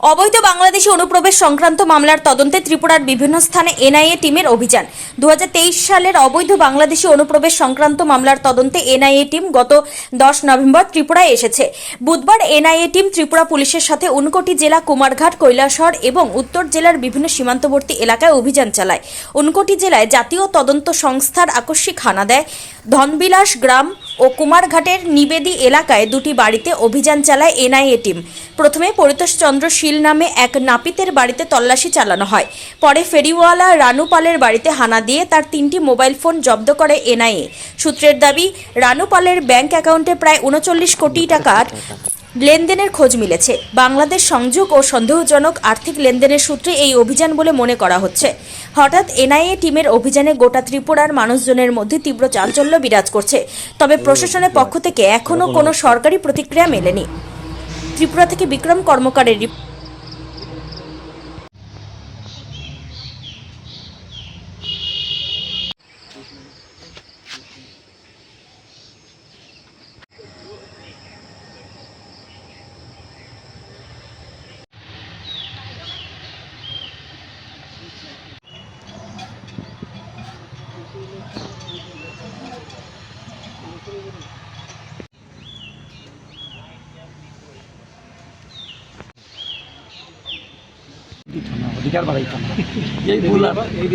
অবৈধ বাংলাদেশি অনুপ্রবেশ সংক্রান্ত মামলার তদন্তে ত্রিপুরার বিভিন্ন স্থানে এনআইএ টিমের অভিযান। দু হাজার তেইশ সালের অবৈধ বাংলাদেশি অনুপ্রবেশ সংক্রান্ত মামলার তদন্তে এনআইএ টিম গত দশ নভেম্বর ত্রিপুরায় এসেছে। বুধবার এনআইএ টিম ত্রিপুরা পুলিশের সাথে উনকোটি জেলা কুমারঘাট, কৈলাসহর এবং উত্তর জেলার বিভিন্ন সীমান্তবর্তী এলাকায় অভিযান চালায়। উনকোটি জেলায় জাতীয় তদন্ত সংস্থার আকস্মিক হানা দেয় ধনবিলাস গ্রাম ও কুমারঘাটের নিবেদি এলাকায় দুটি বাড়িতে অভিযান চালায় এনআইএ টিম। প্রথমে পরিতোষ চন্দ্র শীল নামে এক নাপিতের বাড়িতে তল্লাশি চালানো হয়। পরে ফেরিওয়ালা রানু পালের বাড়িতে হানা দিয়ে তার তিনটি মোবাইল ফোন জব্দ করে এনআইএ। সূত্রের দাবি, রানু পালের ব্যাংক অ্যাকাউন্টে প্রায় উনচল্লিশ কোটি টাকার লেনদেনের খোঁজ মিলেছে। বাংলাদেশ সংযোগ ও সন্দেহজনক আর্থিক লেনদেনের সূত্রে এই অভিযান বলে মনে করা হচ্ছে। হঠাৎ এনআইএ টিমের অভিযানে গোটা ত্রিপুরার মানুষজনের মধ্যে তীব্র চাঞ্চল্য বিরাজ করছে। তবে প্রশাসনের পক্ষ থেকে এখনও কোনো সরকারি প্রতিক্রিয়া মেলেনি। ত্রিপুরা থেকে বিক্রম কর্মকারের একটি থানা অধিকার বাড়াই থানা এই ভুল এই